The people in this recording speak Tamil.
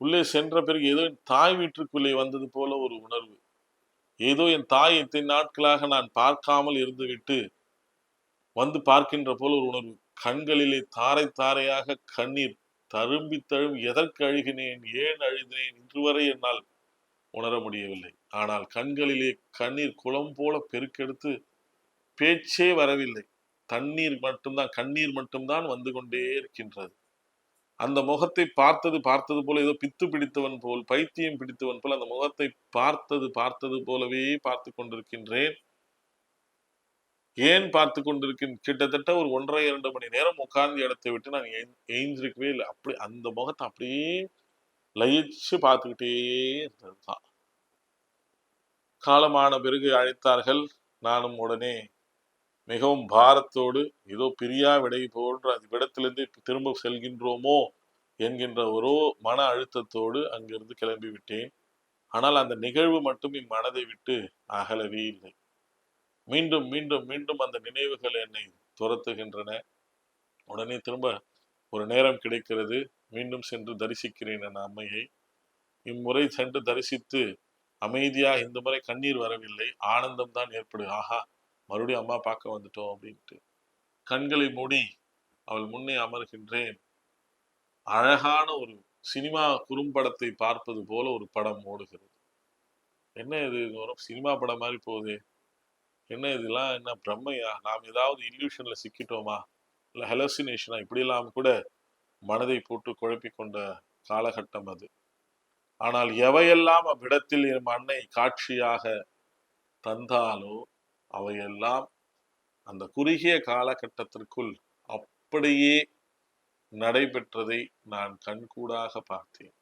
உள்ளே சென்ற பிறகு ஏதோ என் தாய் வீட்டிற்குள்ளே வந்தது போல ஒரு உணர்வு. ஏதோ என் தாய் இத்தனை நாட்களாக நான் பார்க்காமல் இருந்துவிட்டு வந்து பார்க்கின்ற போல ஒரு உணர்வு. கண்களிலே தாரை தாரையாக கண்ணீர் தரும்பி தழும் எதற்கு அழுகினேன் ஏன் அழுதினேன் இன்று வரை என்னால் உணர முடியவில்லை. ஆனால் கண்களிலே கண்ணீர் குளம் போல பெருக்கெடுத்து பேச்சே வரவில்லை. தண்ணீர் மட்டும்தான் கண்ணீர் மட்டும்தான் வந்து கொண்டே இருக்கின்றது. அந்த முகத்தை பார்த்தது பார்த்தது போல ஏதோ பித்து பிடித்தவன் போல் பைத்தியம் பிடித்தவன் போல் அந்த முகத்தை பார்த்தது பார்த்தது போலவே பார்த்து கொண்டிருக்கின்றேன். ஏன் பார்த்து கொண்டிருக்கின்? கிட்டத்தட்ட ஒரு ஒன்றரை இரண்டு மணி நேரம் உட்கார்ந்து இடத்தை விட்டு நான் எய்ஞ்சிருக்கவே இல்லை. அப்படி அந்த முகத்தை அப்படியே லயிச்சு பார்த்துக்கிட்டே இருந்ததுதான். காலமான பிறகு அழைத்தார்கள் நானும் உடனே மிகவும் பாரத்தோடு ஏதோ பிரியா விடை போன்ற அந்த விடத்திலிருந்து திரும்ப செல்கின்றோமோ? என்கின்ற ஒரு மன அழுத்தத்தோடு அங்கிருந்து கிளம்பி விட்டேன். ஆனால் அந்த நிகழ்வு மட்டும் என் மனதை விட்டு அகலவே இல்லை. மீண்டும் மீண்டும் மீண்டும் அந்த நினைவுகள் என்னை துரத்துகின்றன. உடனே திரும்ப ஒரு நேரம் கிடைக்கிறது. மீண்டும் சென்று தரிசிக்கிறேன் என் அம்மையை. இம்முறை சென்று தரிசித்து அமைதியாக இந்த முறை கண்ணீர் வரவில்லை. ஆனந்தம் தான் ஏற்படு ஆஹா! மறுபடியும் அம்மா பார்க்க வந்துட்டோம் அப்படின்ட்டு. கண்களை மூடி அவள் முன்னே அமர்கின்றேன். அழகான ஒரு சினிமா குறும்படத்தை பார்ப்பது போல ஒரு படம் ஓடுகிறது. என்ன இது வரும் சினிமா படம் மாதிரி போகுது. என்ன இதெல்லாம் என்ன பிரம்மையா? நாம் ஏதாவது இல்யூஷன்ல சிக்கிட்டோமா? இல்ல ஹெலோசினேஷனா இப்படிலாம் கூட மனதை போட்டு குழப்பிக் கொண்ட காலகட்டம் அது. ஆனால் எவையெல்லாம் அவ்விடத்தில் என் அன்னை காட்சியாக தந்தாலோ அவையெல்லாம் அந்த குறுகிய காலகட்டத்திற்குள் அப்படியே நடைபெற்றதை நான் கண்கூடாக பார்த்தேன்.